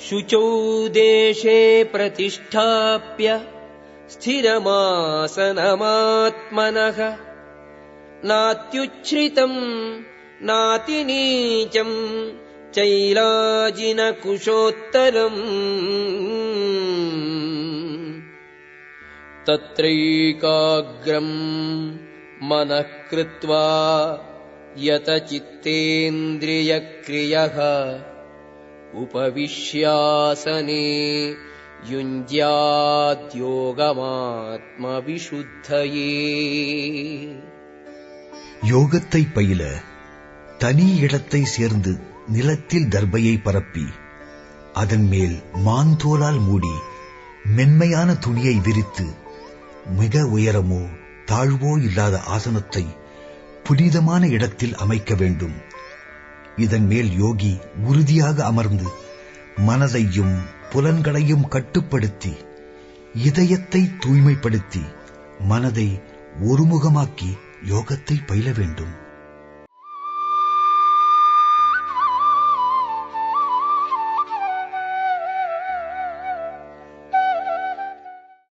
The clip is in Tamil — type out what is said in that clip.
शुचौ देशे प्रतिष्ठाप्य स्थिरमासनमात्मनः। नात्युच्छ्रितम् नातिनीचम् चैलाजिनकुशोत्तरम्। तत्रैकाग्रम् मनः कृत्वा यतचित्तेन्द्रियक्रियः उपविश्यासने युञ्ज्याद्योगमात्मविशुद्धये யோகத்தை பயில தனி இடத்தை சேர்ந்து நிலத்தில் தர்பையை பரப்பி அதன் மேல் மாந்தோலால் மூடி மென்மையான துணியை விரித்து மிக உயரமோ தாழ்வோ இல்லாத ஆசனத்தை புனிதமான இடத்தில் அமைக்க வேண்டும் இதன் மேல் யோகி உறுதியாக அமர்ந்து மனதையும் புலன்களையும் கட்டுப்படுத்தி இதயத்தை தூய்மைப்படுத்தி மனதை ஒருமுகமாக்கி யோகத்தை பயில வேண்டும்.